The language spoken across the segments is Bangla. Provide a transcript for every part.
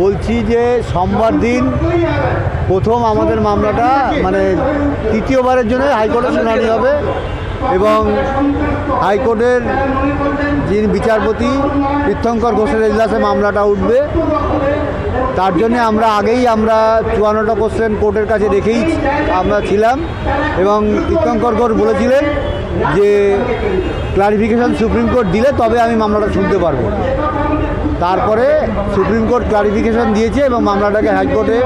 বলছি যে সোমবার দিন প্রথম আমাদের মামলাটা মানে তৃতীয়বারের জন্য হাইকোর্টে শুনানি হবে এবং হাইকোর্টের যিনি বিচারপতি তীর্থঙ্কর ঘোষের এজলাসে মামলাটা উঠবে। তার জন্য আমরা আগেই আমরা চুয়ান্নটা কোশ্চেন কোর্টের কাছে রেখেই আমরা ছিলাম এবং তীর্থঙ্কর ঘোষ বলেছিলেন যে ক্লারিফিকেশন সুপ্রিম কোর্ট দিলে তবে আমি মামলাটা শুনতে পারব। তারপরে সুপ্রিম কোর্ট ক্লারিফিকেশন দিয়েছে এবং মামলাটাকে হাইকোর্টে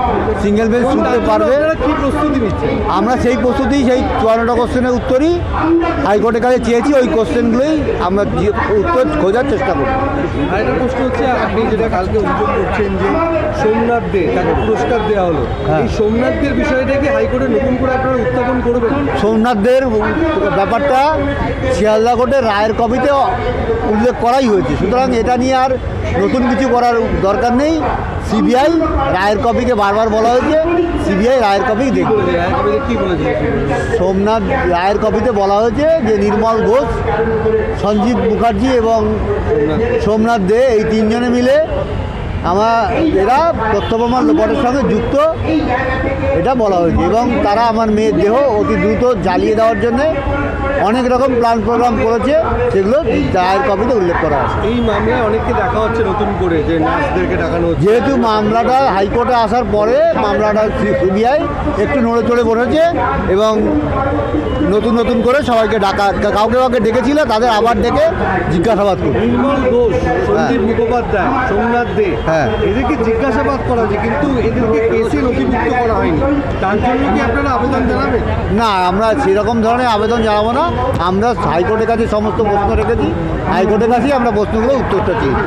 সিঙ্গেল বেঞ্চ শুনতে পারবে। কি প্রস্তুতি নিচ্ছেন? আমরা সেই প্রস্তুতি সেই চুয়ান্নটা কোশ্চেনের উত্তরই হাইকোর্টের কাছে চেয়েছি ওই কোশ্চেনগুলোই আমরা উত্তর খোঁজার চেষ্টা করব। আর একটা প্রশ্ন হচ্ছে আপনি যেটা কালকে অভিযোগ করছেন যে সোমনাথ দে তাকে পুরস্কার দেওয়া হলো হ্যাঁ। এই সোমনাথ দের বিষয়টা কি হাইকোর্টে নতুন করে আপনারা উত্থাপন করবেন? সোমনাথদের ব্যাপারটা শিয়ালদা কোর্টের রায়ের কপিতে উল্লেখ করাই হয়েছে। সুতরাং এটা নিয়ে আর নতুন কিছু করার দরকার নেই। সিবিআই, রায়ের কপিকে বারবার বলা হয়েছে। সিবিআই রায়ের কপি দেখবে। সোমনাথ রায়ের কপিতে বলা হয়েছে যে নির্মল ঘোষ সঞ্জীব মুখার্জি এবং সোমনাথ দে এই তিনজনে মিলে আমার এরা তথ্যপ্রমাণ লোপাটের সঙ্গে যুক্ত এটা বলা হয়েছে। এবং তারা আমার মেয়ের দেহ অতি দ্রুত জ্বালিয়ে দেওয়ার জন্যে অনেক রকম প্ল্যান প্রোগ্রাম করেছে সেগুলো রায়ের কপিতে উল্লেখ করা আছে। এই মামলায় অনেককে দেখা হচ্ছে নতুন করে যে নার্সদেরকে হচ্ছে। যেহেতু মামলাটা হাইকোর্টে আসার পরে মামলাটা সিবিআই একটু নড়ে চড়ে বসেছে এবং নতুন নতুন করে সবাইকে ডাকা কাউকে কাউকে ডেকেছিল তাদের আবার ডেকে জিজ্ঞাসাবাদ করবে নির্মল ঘোষ সঞ্জীব মুখোপাধ্যায় সোমনাথ দে। হ্যাঁ। এদেরকে জিজ্ঞাসাবাদ করা হয়েছে, কিন্তু এদেরকে কেসে নথিভুক্ত করা হয়নি। তার জন্য কি আপনারা আবেদন জানাবেন? না, আমরা সেরকম ধরনের আবেদন জানাব না। আমরা হাইকোর্টের কাছে সমস্ত প্রশ্ন রেখেছি। হাইকোর্টের কাছেই আমরা প্রশ্নগুলো উত্তরটা চেয়েছি